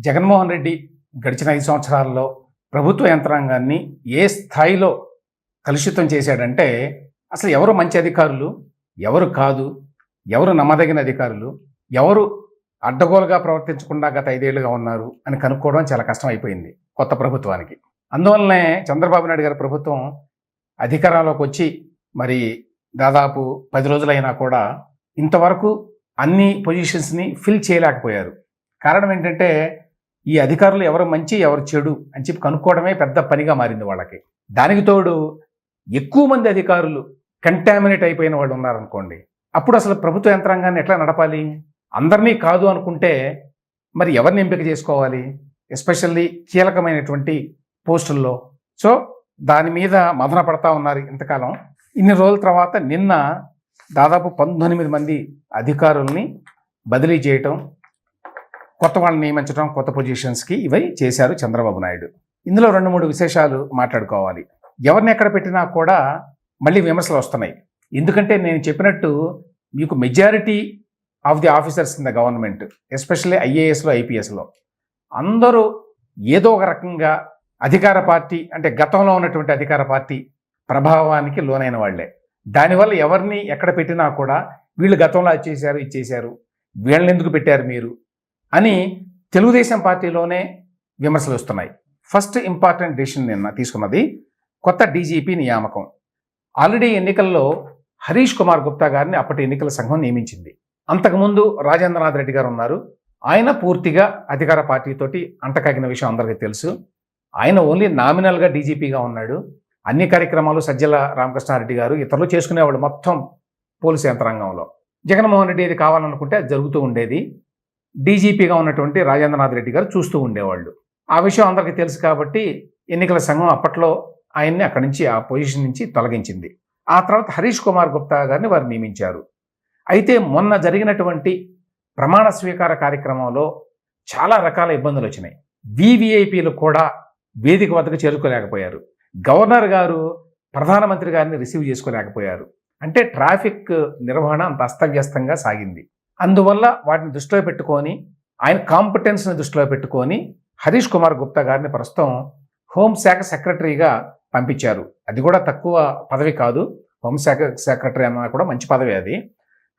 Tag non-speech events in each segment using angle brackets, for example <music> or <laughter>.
జగన్మోహన్ రెడ్డి గడిచిన ఐదు సంవత్సరాల్లో ప్రభుత్వ యంత్రాంగాన్ని ఏ స్థాయిలో కలుషితం చేశాడంటే అసలు ఎవరు మంచి అధికారులు ఎవరు కాదు ఎవరు నమ్మదగిన అధికారులు ఎవరు అడ్డగోలుగా ప్రవర్తించకుండా గత ఐదేళ్ళుగా ఉన్నారు అని కనుక్కోవడం చాలా కష్టం అయిపోయింది కొత్త ప్రభుత్వానికి. అందువల్లనే చంద్రబాబు నాయుడు గారి ప్రభుత్వం అధికారంలోకి వచ్చి మరి దాదాపు పది రోజులైనా కూడా ఇంతవరకు అన్ని పొజిషన్స్ని ఫిల్ చేయలేకపోయారు. కారణం ఏంటంటే ఈ అధికారులు ఎవరు మంచి ఎవరు చెడు అని చెప్పి కనుక్కోవడమే పెద్ద పనిగా మారింది వాళ్ళకి. దానికి తోడు ఎక్కువ మంది అధికారులు కంటామినేట్ అయిపోయిన వాళ్ళు ఉన్నారనుకోండి అప్పుడు అసలు ప్రభుత్వ యంత్రాంగాన్ని ఎట్లా నడపాలి? అందరినీ కాదు అనుకుంటే మరి ఎవరిని ఎంపిక చేసుకోవాలి? ఎస్పెషల్లీ కీలకమైనటువంటి పోస్టుల్లో. సో దాని మీద మదన పడతా ఉన్నారు ఇంతకాలం. ఇన్ని రోజుల తర్వాత నిన్న దాదాపు పంతొమ్మిది మంది అధికారుల్ని బదిలీ చేయటం కొత్త వాళ్ళని నియమించడం కొత్త పొజిషన్స్కి ఇవి చేశారు చంద్రబాబు నాయుడు. ఇందులో రెండు మూడు విశేషాలు మాట్లాడుకోవాలి. ఎవరిని ఎక్కడ పెట్టినా కూడా మళ్ళీ విమర్శలు వస్తున్నాయి. ఎందుకంటే నేను చెప్పినట్టు మీకు majority of the officers in the government especially ఐఏఎస్లో ఐపీఎస్లో అందరూ ఏదో ఒక రకంగా అధికార పార్టీ అంటే గతంలో ఉన్నటువంటి అధికార పార్టీ ప్రభావానికి లోనైన వాళ్ళే దానివల్ల ఎవరిని ఎక్కడ పెట్టినా కూడా వీళ్ళు గతంలో అది చేశారు ఇది చేశారు వీళ్ళని ఎందుకు పెట్టారు మీరు? అని తెలుగుదేశం పార్టీలోనే విమర్శలు వస్తున్నాయి. ఫస్ట్ ఇంపార్టెంట్ డెసిషన్ నిన్న తీసుకున్నది కొత్త డీజీపీ నియామకం. ఆల్రెడీ ఎన్నికల్లో హరీష్ కుమార్ గుప్తా గారిని అప్పటి ఎన్నికల సంఘం నియమించింది. అంతకుముందు రాజేంద్రనాథ్ రెడ్డి గారు ఉన్నారు. ఆయన పూర్తిగా అధికార పార్టీతోటి అంటకాగిన విషయం అందరికీ తెలుసు. ఆయన ఓన్లీ నామినల్గా డీజీపీగా ఉన్నాడు. అన్ని కార్యక్రమాలు సజ్జల రామకృష్ణారెడ్డి గారు ఇతరులు చేసుకునేవాడు మొత్తం పోలీసు యంత్రాంగంలో. జగన్మోహన్ రెడ్డి ఇది కావాలనుకుంటే అది జరుగుతూ ఉండేది. డీజీపీగా ఉన్నటువంటి రాజేంద్రనాథ్ రెడ్డి గారు చూస్తూ ఉండేవాళ్ళు. ఆ విషయం అందరికీ తెలుసు కాబట్టి ఎన్నికల సంఘం అప్పట్లో ఆయన్ని అక్కడి నుంచి ఆ పొజిషన్ నుంచి తొలగించింది. ఆ తర్వాత హరీష్ కుమార్ గుప్తా గారిని వారు నియమించారు. అయితే మొన్న జరిగినటువంటి ప్రమాణ స్వీకార కార్యక్రమంలో చాలా రకాల ఇబ్బందులు వచ్చినాయి. వివిఐపీలు కూడా వేదిక వద్దకు చేరుకోలేకపోయారు. గవర్నర్ గారు ప్రధానమంత్రి గారిని రిసీవ్ చేసుకోలేకపోయారు. అంటే ట్రాఫిక్ నిర్వహణ అంత అస్తవ్యస్తంగా సాగింది. అందువల్ల వాటిని దృష్టిలో పెట్టుకొని ఆయన కాంపిటెన్స్ని దృష్టిలో పెట్టుకొని హరీష్ కుమార్ గుప్తా గారిని ప్రస్తుతం హోంశాఖ సెక్రటరీగా పంపించారు. అది కూడా తక్కువ పదవి కాదు. హోంశాఖ సెక్రటరీ అన్న కూడా మంచి పదవి అది.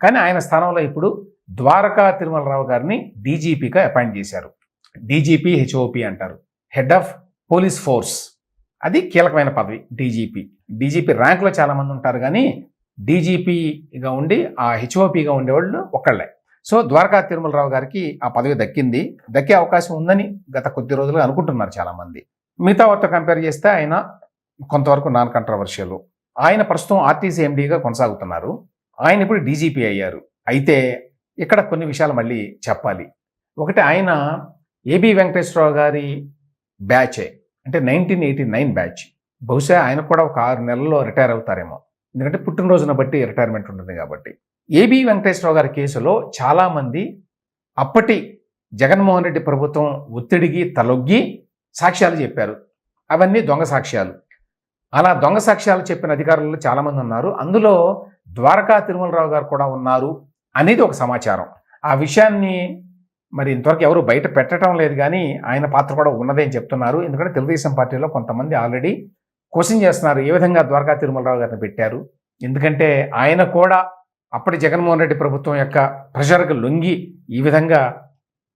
కానీ ఆయన స్థానంలో ఇప్పుడు ద్వారకా తిరుమలరావు గారిని డీజీపీగా అపాయింట్ చేశారు. డీజీపీ హెచ్ఓపి అంటారు. Head of police force. అది కీలకమైన పదవి డీజీపీ. డీజీపీ ర్యాంకులో చాలామంది ఉంటారు కానీ డీజీపీగా ఉండి ఆ హెచ్ఓపిగా ఉండేవాళ్ళు ఒక్కళ్ళే సో ద్వారకా తిరుమలరావు గారికి ఆ పదవి దక్కింది. దక్కే అవకాశం ఉందని గత కొద్ది రోజులుగా అనుకుంటున్నారు చాలామంది. మిగతా వారితో కంపేర్ చేస్తే ఆయన కొంతవరకు నాన్ కంట్రవర్షియల్ ఆయన ప్రస్తుతం ఆర్టీసీ ఎండీగా కొనసాగుతున్నారు. ఆయన ఇప్పుడు డీజీపీ అయ్యారు. అయితే ఇక్కడ కొన్ని విషయాలు మళ్ళీ చెప్పాలి. ఒకటి ఆయన ఏబి వెంకటేశ్వరరావు గారి బ్యాచే. అంటే నైన్టీన్ ఎయిటీ నైన్ బ్యాచ్. బహుశా ఆయన కూడా ఒక ఆరు నెలల్లో రిటైర్ అవుతారేమో. ఎందుకంటే పుట్టినరోజున బట్టి రిటైర్మెంట్ ఉంటుంది కాబట్టి. ఏబి వెంకటేశ్వరరావు గారి కేసులో చాలామంది అప్పటి జగన్మోహన్ రెడ్డి ప్రభుత్వం ఒత్తిడికి తలొగ్గి సాక్ష్యాలు చెప్పారు. అవన్నీ దొంగ సాక్ష్యాలు. అలా దొంగ సాక్ష్యాలు చెప్పిన అధికారులు చాలామంది ఉన్నారు. అందులో ద్వారకా తిరుమలరావు గారు కూడా ఉన్నారు అనేది ఒక సమాచారం. ఆ విషయాన్ని మరి ఇంతవరకు ఎవరు బయట పెట్టడం లేదు కానీ ఆయన పాత్ర కూడా ఉన్నదే అని చెప్తున్నారు. ఎందుకంటే తెలుగుదేశం పార్టీలో కొంతమంది ఆల్రెడీ క్వశ్చన్ చేస్తున్నారు ఏ విధంగా ద్వారకా తిరుమలరావు గారిని పెట్టారు? ఎందుకంటే ఆయన కూడా అప్పటి జగన్మోహన్ రెడ్డి ప్రభుత్వం యొక్క ప్రెషర్కి లొంగి ఈ విధంగా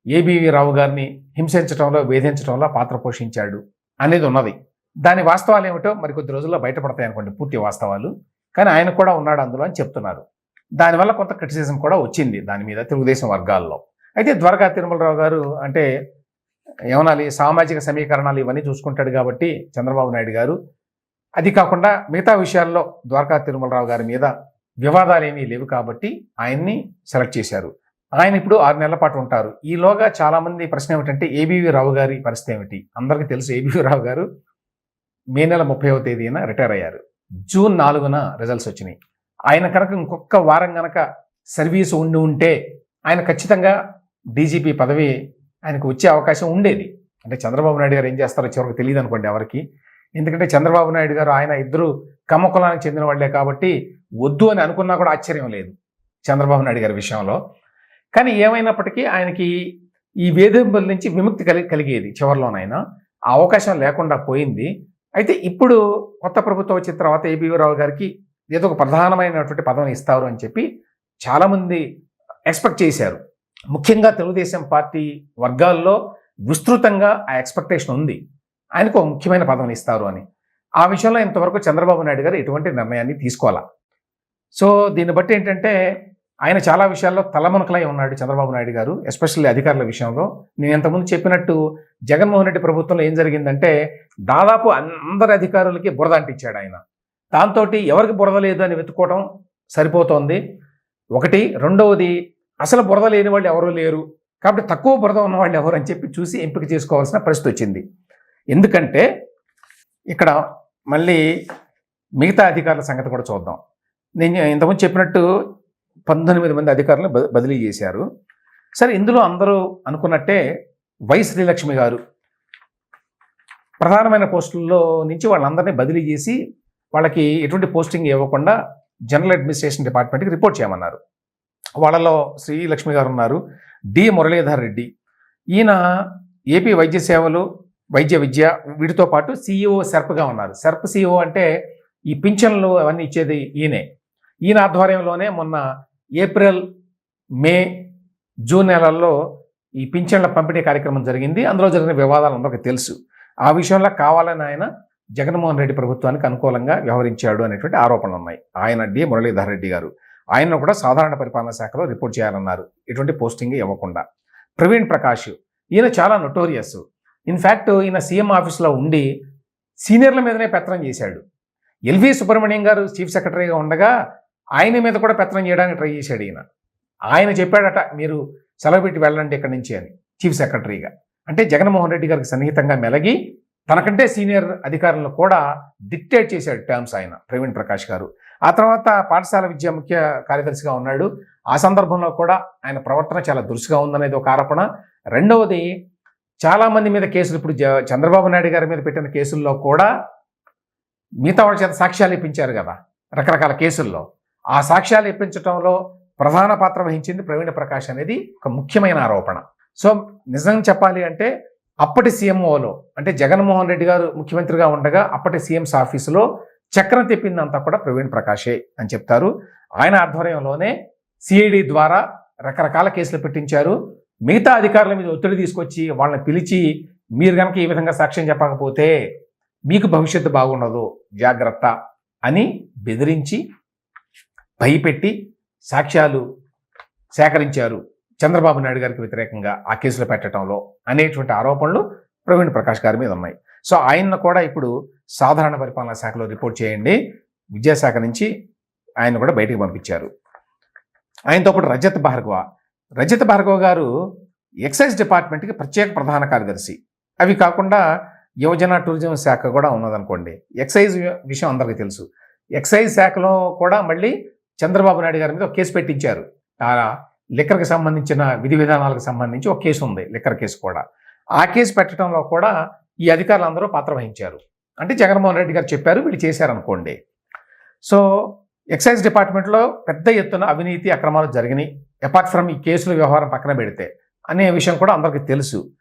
ఏబీవీ రావు గారిని హింసించడంలో వేధించడంలో పాత్ర పోషించాడు అనేది ఉన్నది. దాని వాస్తవాలు ఏమిటో మరి కొద్ది రోజుల్లో బయటపడతాయి అనుకోండి పూర్తి వాస్తవాలు. కానీ ఆయన కూడా ఉన్నాడు అందులో అని చెప్తున్నారు. దానివల్ల కొంత క్రిటిసిజం కూడా వచ్చింది దాని మీద తెలుగుదేశం వర్గాల్లో. అయితే ద్వారకా తిరుమలరావు గారు అంటే ఏమనాలి సామాజిక సమీకరణాలు ఇవన్నీ చూసుకుంటాడు కాబట్టి చంద్రబాబు నాయుడు గారు అది కాకుండా మిగతా విషయాల్లో ద్వారకా తిరుమలరావు గారి మీద వివాదాలు ఏమీ లేవు కాబట్టి ఆయన్ని సెలెక్ట్ చేశారు. ఆయన ఇప్పుడు ఆరు నెలల పాటు ఉంటారు. ఈలోగా చాలామంది ప్రశ్న ఏమిటంటే ఏబీవీ రావు గారి పరిస్థితి ఏమిటి? అందరికీ తెలుసు ఏబీవీ రావు గారు మే నెల ముప్పైవ తేదీన రిటైర్ అయ్యారు. జూన్ నాలుగున రిజల్ట్స్ వచ్చినాయి. ఆయన కనుక ఇంకొక వారం కనుక సర్వీస్ ఉండి ఉంటే ఆయన ఖచ్చితంగా డీజీపీ పదవి ఆయనకు వచ్చే అవకాశం ఉండేది. అంటే చంద్రబాబు నాయుడు గారు ఏం చేస్తారో చివరికి తెలియదు అనుకోండి ఎవరికి. ఎందుకంటే చంద్రబాబు నాయుడు గారు ఆయన ఇద్దరు కమ్మకులానికి చెందిన వాళ్ళే కాబట్టి వద్దు అని అనుకున్నా కూడా ఆశ్చర్యం లేదు చంద్రబాబు నాయుడు గారి విషయంలో. కానీ ఏమైనప్పటికీ ఆయనకి ఈ వేధింపుల నుంచి విముక్తి కలిగి కలిగేది చివరిలోనైనా. ఆ అవకాశం లేకుండా పోయింది. అయితే ఇప్పుడు కొత్త ప్రభుత్వం వచ్చిన తర్వాత ఏబీ రావు గారికి ఏదో ఒక ప్రధానమైనటువంటి పదవిని ఇస్తారు అని చెప్పి చాలామంది ఎక్స్పెక్ట్ చేశారు. ముఖ్యంగా తెలుగుదేశం పార్టీ వర్గాల్లో విస్తృతంగా ఆ ఎక్స్పెక్టేషన్ ఉంది. ఆయనకు ఒక ముఖ్యమైన పదవిని ఇస్తారు అని. ఆ విషయంలో ఇంతవరకు చంద్రబాబు నాయుడు గారు ఎటువంటి నిర్ణయాన్ని తీసుకోవాలా? సో దీన్ని బట్టి ఏంటంటే ఆయన చాలా విషయాల్లో తలమునకలై ఉన్నాడు చంద్రబాబు నాయుడు గారు ఎస్పెషల్లీ అధికారుల విషయంలో. నేను ఇంతకుముందు చెప్పినట్టు జగన్మోహన్ రెడ్డి ప్రభుత్వంలో ఏం జరిగిందంటే దాదాపు అందరి అధికారులకి బురద అంటించాడు ఆయన. దాంతో ఎవరికి బురద లేదు అని వెతుక్కోవడం సరిపోతోంది. ఒకటి. రెండవది అసలు బురద లేని వాళ్ళు ఎవరూ లేరు. కాబట్టి తక్కువ బురద ఉన్న వాళ్ళు ఎవరు అని చెప్పి చూసి ఎంపిక చేసుకోవాల్సిన పరిస్థితి వచ్చింది. ఎందుకంటే ఇక్కడ మళ్ళీ మిగతా అధికారుల సంగతి కూడా చూద్దాం. నేను ఇంతకుముందు చెప్పినట్టు పంతొమ్మిది మంది అధికారులను బదిలీ చేశారు. సరే ఇందులో అందరూ అనుకున్నట్టే వై శ్రీలక్ష్మి గారు ప్రధానమైన పోస్టుల్లో నుంచి వాళ్ళందరినీ బదిలీ చేసి వాళ్ళకి ఎటువంటి పోస్టింగ్ ఇవ్వకుండా జనరల్ అడ్మినిస్ట్రేషన్ డిపార్ట్మెంట్కి రిపోర్ట్ చేయమన్నారు. వాళ్ళలో శ్రీలక్ష్మి గారు ఉన్నారు. డి మురళీధర్ రెడ్డి. ఈయన ఏపీ వైద్య సేవలు వైద్య విద్య వీటితో పాటు సిఇఓ సెర్ప్గా ఉన్నారు. సెర్ప్ సిఇఓ అంటే ఈ పింఛన్లు అవన్నీ ఇచ్చేది ఈయనే. ఈయన ఆధ్వర్యంలోనే మొన్న ఏప్రిల్ మే జూన్ నెలల్లో ఈ పింఛన్ల పంపిణీ కార్యక్రమం జరిగింది. అందులో జరిగిన వివాదాలు అందరికీ తెలుసు. ఆ విషయంలో కావాలని ఆయన జగన్మోహన్ రెడ్డి ప్రభుత్వానికి అనుకూలంగా వ్యవహరించాడు అనేటువంటి ఆరోపణలు ఉన్నాయి. ఆయన డి. మురళీధర్ రెడ్డి గారు. ఆయన కూడా సాధారణ పరిపాలనా శాఖలో రిపోర్ట్ చేయాలన్నారు. ఎటువంటి పోస్టింగ్ ఇవ్వకుండా. ప్రవీణ్ ప్రకాష్. ఈయన చాలా నొటోరియస్. ఇన్ఫ్యాక్ట్ ఈయన సీఎం ఆఫీస్లో ఉండి సీనియర్ల మీదనే పెత్తనం చేశాడు. ఎల్వి సుబ్రహ్మణ్యం గారు చీఫ్ సెక్రటరీగా ఉండగా ఆయన మీద కూడా పెత్తనం చేయడానికి ట్రై చేశాడు ఈయన. ఆయన చెప్పాడట మీరు సెలవు పెట్టి వెళ్ళండి ఇక్కడి నుంచి అని చీఫ్ సెక్రటరీగా. అంటే జగన్మోహన్ రెడ్డి గారికి సన్నిహితంగా మెలగి తనకంటే సీనియర్ అధికారులను కూడా డిక్టేట్ చేశాడు టర్మ్స్ ఆయన ప్రవీణ్ ప్రకాష్ గారు. ఆ తర్వాత పాఠశాల విద్య ముఖ్య కార్యదర్శిగా ఉన్నాడు. ఆ సందర్భంలో కూడా ఆయన ప్రవర్తన చాలా దురుసుగా ఉందనేది ఒక ఆరోపణ. రెండవది చాలా మంది మీద కేసులు ఇప్పుడు జ- చంద్రబాబు నాయుడు గారి మీద పెట్టిన కేసుల్లో కూడా మిగతా వాళ్ళ చేత సాక్ష్యాలు ఇప్పించారు కదా రకరకాల కేసుల్లో. ఆ సాక్ష్యాలు ఇప్పించడంలో ప్రధాన పాత్ర వహించింది ప్రవీణ ప్రకాష్ అనేది ఒక ముఖ్యమైన ఆరోపణ. సో నిజం చెప్పాలి అంటే అప్పటి సీఎంఓలో అంటే జగన్మోహన్ రెడ్డి గారు ముఖ్యమంత్రిగా ఉండగా అప్పటి సీఎంస్ ఆఫీసులో చక్రం తెప్పిందంతా కూడా ప్రవీణ్ ప్రకాషే అని చెప్తారు. ఆయన ఆధ్వర్యంలోనే సిఐడి ద్వారా రకరకాల కేసులు పెట్టించారు. మిగతా అధికారుల మీద ఒత్తిడి తీసుకొచ్చి వాళ్ళని పిలిచి మీరు కనుక ఈ విధంగా సాక్ష్యం చెప్పకపోతే మీకు భవిష్యత్తు బాగుండదు జాగ్రత్త అని బెదిరించి భయపెట్టి సాక్ష్యాలు సేకరించారు చంద్రబాబు నాయుడు గారికి వ్యతిరేకంగా ఆ కేసులు పెట్టడంలో అనేటువంటి ఆరోపణలు ప్రవీణ్ ప్రకాష్ గారి మీద ఉన్నాయి. సో ఆయన్ను కూడా ఇప్పుడు సాధారణ పరిపాలనా శాఖలో రిపోర్ట్ చేయండి. విద్యాశాఖ నుంచి ఆయన కూడా బయటికి పంపించారు. ఆయనతో పాటు రజత్ భార్గవ రజిత భార్గవ గారు ఎక్సైజ్ డిపార్ట్మెంట్కి ప్రత్యేక ప్రధాన కార్యదర్శి. అవి కాకుండా యువజన టూరిజం శాఖ కూడా ఉన్నదనుకోండి. ఎక్సైజ్ విషయం అందరికీ తెలుసు. ఎక్సైజ్ శాఖలో కూడా మళ్ళీ చంద్రబాబు నాయుడు గారి మీద ఒక కేసు పెట్టించారు. లిక్కర్కి సంబంధించిన విధి విధానాలకు సంబంధించి ఒక కేసు ఉంది లిక్కర్ కేసు కూడా. ఆ కేసు పెట్టడంలో కూడా ఈ అధికారులందరూ పాత్ర వహించారు. అంటే జగన్మోహన్ రెడ్డి గారు చెప్పారు వీళ్ళు చేశారనుకోండి. సో ఎక్సైజ్ డిపార్ట్మెంట్లో పెద్ద ఎత్తున అవినీతి అక్రమాలు జరిగినాయి. అపార్ట్ ఫ్రమ్ ఈ కేసుల వ్యవహారం పక్కన పెడితే అనే విషయం కూడా అందరికీ తెలుసు.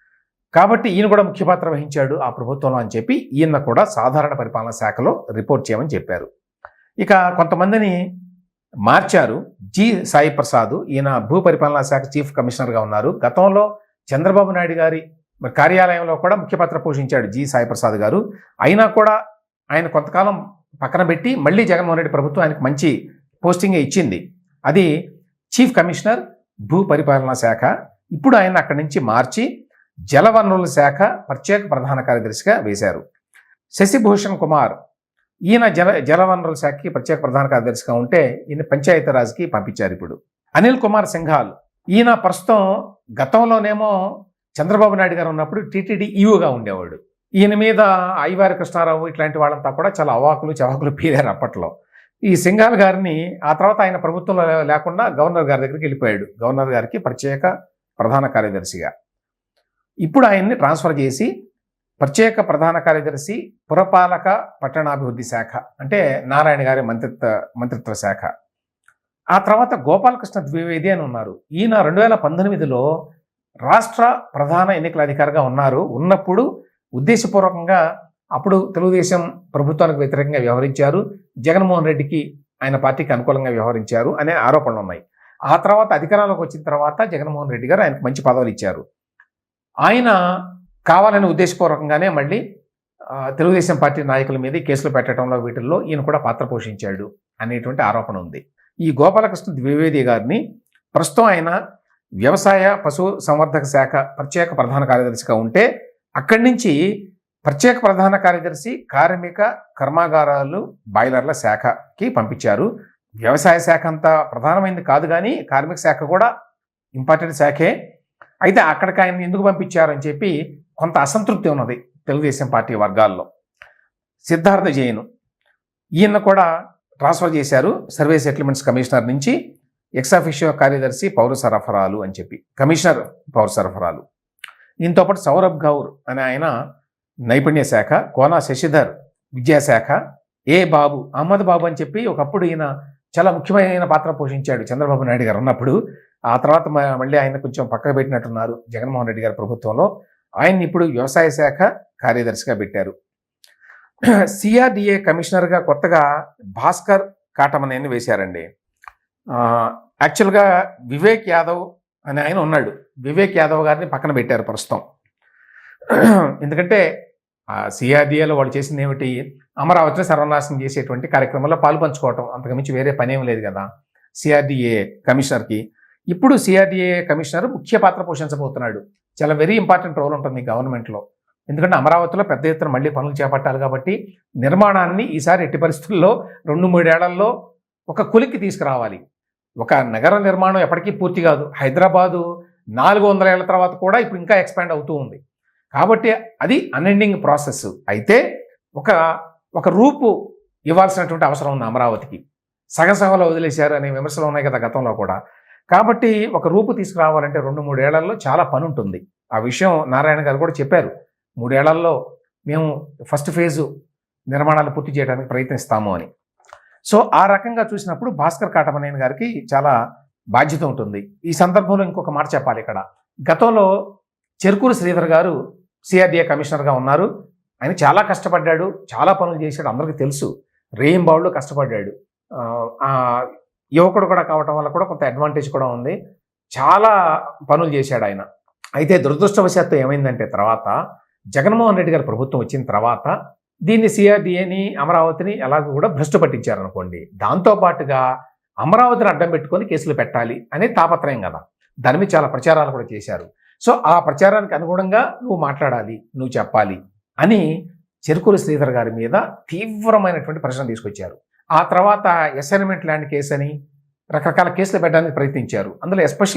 కాబట్టి ఈయన కూడా ముఖ్య పాత్ర వహించాడు ఆ ప్రభుత్వంలో అని చెప్పి ఈయన కూడా సాధారణ పరిపాలనా శాఖలో రిపోర్ట్ చేయమని చెప్పారు. ఇక కొంతమందిని మార్చారు. జి. సాయి ప్రసాద్ ఈయన భూ పరిపాలనా శాఖ చీఫ్ కమిషనర్గా ఉన్నారు. గతంలో చంద్రబాబు నాయుడు గారి మరి కార్యాలయంలో కూడా ముఖ్య పాత్ర పోషించాడు జి. సాయి ప్రసాద్ గారు. అయినా కూడా ఆయన కొంతకాలం పక్కన పెట్టి మళ్ళీ జగన్మోహన్ రెడ్డి ప్రభుత్వం ఆయనకు మంచి పోస్టింగ్ ఇచ్చింది. అది చీఫ్ కమిషనర్ భూ పరిపాలనా శాఖ ఇప్పుడు ఆయన అక్కడి నుంచి మార్చి జలవనరుల శాఖ ప్రత్యేక ప్రధాన కార్యదర్శిగా వేశారు. శశిభూషణ్ కుమార్ ఈయన జల జలవనరుల శాఖకి ప్రత్యేక ప్రధాన కార్యదర్శిగా ఉంటే ఈయన పంచాయతీరాజ్కి పంపించారు ఇప్పుడు. అనిల్ కుమార్ సింఘాల్ ఈయన ప్రస్తుతం గతంలోనేమో చంద్రబాబు నాయుడు గారు ఉన్నప్పుడు టీటీడీ ఈవోగా ఉండేవాడు. ఈయన మీద ఐవారి కృష్ణారావు ఇట్లాంటి వాళ్ళంతా కూడా చాలా అవాకులు చవాకులు పీరారు అప్పట్లో. ఈ సింఘాల్ గారిని ఆ తర్వాత ఆయన ప్రభుత్వంలో లేకుండా గవర్నర్ గారి దగ్గరికి వెళ్ళిపోయాడు. గవర్నర్ గారికి ప్రత్యేక ప్రధాన కార్యదర్శిగా. ఇప్పుడు ఆయన్ని ట్రాన్స్ఫర్ చేసి ప్రత్యేక ప్రధాన కార్యదర్శి పురపాలక పట్టణాభివృద్ధి శాఖ అంటే నారాయణ గారి మంత్రిత్వ మంత్రిత్వ శాఖ. ఆ తర్వాత గోపాలకృష్ణ ద్వివేది అని ఉన్నారు. ఈయన రెండు వేల పంతొమ్మిదిలో రాష్ట్ర ప్రధాన ఎన్నికల అధికారిగా ఉన్నారు. ఉన్నప్పుడు ఉద్దేశపూర్వకంగా అప్పుడు తెలుగుదేశం ప్రభుత్వానికి వ్యతిరేకంగా వ్యవహరించారు. జగన్మోహన్ రెడ్డికి ఆయన పార్టీకి అనుకూలంగా వ్యవహరించారు అనే ఆరోపణలు ఉన్నాయి. ఆ తర్వాత అధికారంలోకి వచ్చిన తర్వాత జగన్మోహన్ రెడ్డి గారు ఆయనకు మంచి పదవులు ఇచ్చారు. ఆయన కావాలని ఉద్దేశపూర్వకంగానే మళ్ళీ తెలుగుదేశం పార్టీ నాయకుల మీద కేసులు పెట్టడంలో వీటిల్లో ఈయన కూడా పాత్ర పోషించాడు అనేటువంటి ఆరోపణ ఉంది. ఈ గోపాలకృష్ణ ద్వివేది గారిని ప్రస్తుతం ఆయన వ్యవసాయ పశు సంవర్ధక శాఖ ప్రత్యేక ప్రధాన కార్యదర్శిగా ఉంటే అక్కడి నుంచి ప్రత్యేక ప్రధాన కార్యదర్శి కార్మిక కర్మాగారాలు బాయిలర్ల శాఖకి పంపించారు. వ్యవసాయ శాఖ అంత ప్రధానమైనది కాదు కానీ కార్మిక శాఖ కూడా ఇంపార్టెంట్ శాఖే. అయితే అక్కడికి ఆయన ఎందుకు పంపించారని చెప్పి కొంత అసంతృప్తి ఉన్నది తెలుగుదేశం పార్టీ వర్గాల్లో. సిద్ధార్థ జైన్ ఈయన కూడా ట్రాన్స్ఫర్ చేశారు సర్వే సెటిల్మెంట్స్ కమిషనర్ నుంచి. ఎక్సాఫిషియో కార్యదర్శి పౌర సరఫరాలు అని చెప్పి కమిషనర్ పౌర సరఫరాలు. దీంతో పాటు సౌరభ్ గౌర్ అనే ఆయన నైపుణ్య శాఖ కోనా శశిధర్ విద్యాశాఖ ఏ బాబు అహ్మద్ బాబు అని చెప్పి ఒకప్పుడు ఈయన చాలా ముఖ్యమైన పాత్ర పోషించాడు చంద్రబాబు నాయుడు గారు ఉన్నప్పుడు. ఆ తర్వాత మళ్ళీ ఆయన కొంచెం పక్కకు పెట్టినట్టున్నారు జగన్మోహన్ రెడ్డి గారి ప్రభుత్వంలో. ఆయన్ని ఇప్పుడు వ్యవసాయ శాఖ కార్యదర్శిగా పెట్టారు. <clears throat> సిఆర్డిఏ కమిషనర్గా కొత్తగా భాస్కర్ కాటమనేని వేశారండి. యాక్చువల్గా వివేక్ యాదవ్ అని ఆయన ఉన్నాడు. వివేక్ యాదవ్ గారిని పక్కన పెట్టారు ప్రస్తుతం. ఎందుకంటే సిఆర్డిఏలో వాళ్ళు చేసింది ఏమిటి? అమరావతిలో సర్వనాశనం చేసేటువంటి కార్యక్రమంలో పాలు పంచుకోవటం. అంతకుమించి వేరే పని లేదు కదా. సిఆర్డిఏ కమిషనర్కి. ఇప్పుడు సిఆర్డిఏ కమిషనర్ ముఖ్య పాత్ర పోషించబోతున్నాడు. చాలా వెరీ ఇంపార్టెంట్ రోల్ ఉంటుంది గవర్నమెంట్లో. ఎందుకంటే అమరావతిలో పెద్ద ఎత్తున మళ్ళీ పనులు చేపట్టాలి కాబట్టి నిర్మాణాన్ని ఈసారి ఎట్టి పరిస్థితుల్లో రెండు మూడేళ్ళలో ఒక కులికి తీసుకురావాలి. ఒక నగర నిర్మాణం ఎప్పటికీ పూర్తి కాదు. హైదరాబాదు నాలుగు వందల ఏళ్ళ తర్వాత కూడా ఇప్పుడు ఇంకా ఎక్స్పాండ్ అవుతూ ఉంది. కాబట్టి అది అన్ఎండింగ్ ప్రాసెస్ అయితే ఒక ఒక రూపు ఇవ్వాల్సినటువంటి అవసరం ఉంది అమరావతికి. సగం సగంలో వదిలేశారు అనే విమర్శలు ఉన్నాయి కదా గతంలో కూడా. కాబట్టి ఒక రూపు తీసుకురావాలంటే రెండు మూడేళ్ళలో చాలా పని ఉంటుంది ఆ విషయం నారాయణ గారు కూడా చెప్పారు. మూడేళ్ళలో మేము ఫస్ట్ ఫేజు నిర్మాణాలు పూర్తి చేయడానికి ప్రయత్నిస్తాము అని. సో ఆ రకంగా చూసినప్పుడు భాస్కర్ కాటమనేని గారికి చాలా బాధ్యత ఉంటుంది. ఈ సందర్భంలో ఇంకొక మాట చెప్పాలి ఇక్కడ. గతంలో చెరుకూరు శ్రీధర్ గారు సిఆర్డిఏ కమిషనర్గా ఉన్నారు. ఆయన చాలా కష్టపడ్డాడు చాలా పనులు చేశాడు అందరికీ తెలుసు. రేయింబావుడు కష్టపడ్డాడు. యువకుడు కూడా కావటం వల్ల కూడా కొంత అడ్వాంటేజ్ కూడా ఉంది. చాలా పనులు చేశాడు ఆయన. అయితే దురదృష్టవశాత్తు ఏమైందంటే తర్వాత జగన్మోహన్ రెడ్డి గారి ప్రభుత్వం వచ్చిన తర్వాత దీన్ని సిఆర్డిఏని అమరావతిని ఎలాగో కూడా భ్రష్టు పట్టించారనుకోండి. దాంతోపాటుగా అమరావతిని అడ్డం పెట్టుకొని కేసులు పెట్టాలి అనే తాపత్రయం కదా. దాని మీద చాలా ప్రచారాలు కూడా చేశారు. సో ఆ ప్రచారానికి అనుగుణంగా నువ్వు మాట్లాడాలి నువ్వు చెప్పాలి అని చెరుకుల శ్రీధర్ గారి మీద తీవ్రమైనటువంటి ప్రశ్న తీసుకొచ్చారు. ఆ తర్వాత అసైన్మెంట్ ల్యాండ్ కేసు అని రకరకాల కేసులు పెట్టడానికి ప్రయత్నించారు. అందులో ఎస్పెషల్లీ